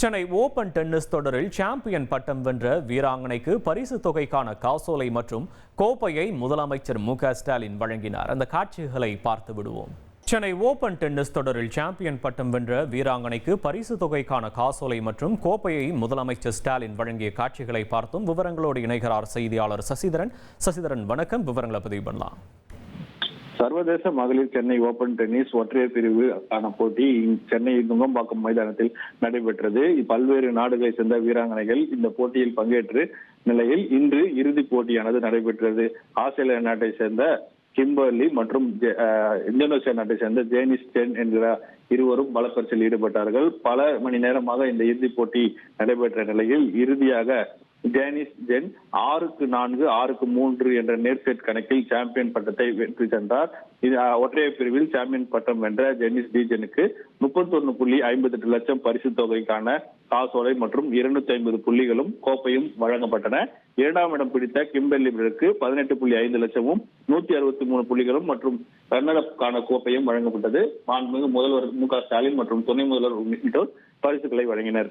Chennai open tennis தொடரில் champion பட்டம் வென்ற வீராங்கனைக்கு பரிசு தொகைக்கான காசோலை மற்றும் கோப்பையை முதலமைச்சர் மு ஸ்டாலின் வழங்கினார். அந்த காட்சிகளை பார்த்து விடுவோம். சென்னை ஓபன் டென்னிஸ் தொடரில் சாம்பியன் பட்டம் வென்ற வீராங்கனைக்கு பரிசு தொகைக்கான காசோலை மற்றும் கோப்பையை முதலமைச்சர் ஸ்டாலின் வழங்கிய காட்சிகளை பார்த்தும் விவரங்களோடு இணைகிறார் செய்தியாளர் சசிதரன். சசிதரன் வணக்கம். விவரங்களை பதிவு பண்ணலாம். சர்வதேச மகளிர் சென்னை ஓபன் டென்னிஸ் ஒற்றையர் பிரிவு ஆன போட்டி சென்னை நுங்கம்பாக்கம் மைதானத்தில் நடைபெற்றது. பல்வேறு நாடுகளை சேர்ந்த வீராங்கனைகள் இந்த போட்டியில் பங்கேற்று நிலையில் இன்று இறுதிப் போட்டியானது நடைபெற்றது. ஆஸ்திரேலியா நாட்டை சேர்ந்த கிம்பர்லி மற்றும் ஜெ- இந்தோனேசியா நாட்டை சேர்ந்த ஜேனிஸ் டென் என்கிற இருவரும் பலப்பரிசில் ஈடுபட்டார்கள். பல மணி நேரமாக இந்த இறுதிப் போட்டி நடைபெற்ற நிலையில் இறுதியாக டேனிஸ் ஜென் ஆறுக்கு நான்கு ஆறுக்கு மூன்று என்ற நேர்செட் கணக்கில் சாம்பியன் பட்டத்தை வெற்றி சென்றார் இது ஒற்றையர் பிரிவில் சாம்பியன் பட்டம் வென்ற ஜெனிஸ் டிஜனுக்கு ஒன்று புள்ளி ஐம்பத்தெட்டு லட்சம் பரிசு தொகைக்கான காசோலை மற்றும் இருநூத்தி ஐம்பது புள்ளிகளும் கோப்பையும் வழங்கப்பட்டன. இரண்டாம் இடம் பிடித்த கிம்பெர்லிக்கு பதினெட்டு புள்ளி ஐந்து லட்சமும் நூத்தி அறுபத்தி மூணு புள்ளிகளும் மற்றும் ரன்னரப்கான கோப்பையும் வழங்கப்பட்டது. மாண்புமிகு முதல்வர் மு க ஸ்டாலின் மற்றும் துணை முதல்வர் உள்ளிட்டோர் பரிசுகளை வழங்கினர்.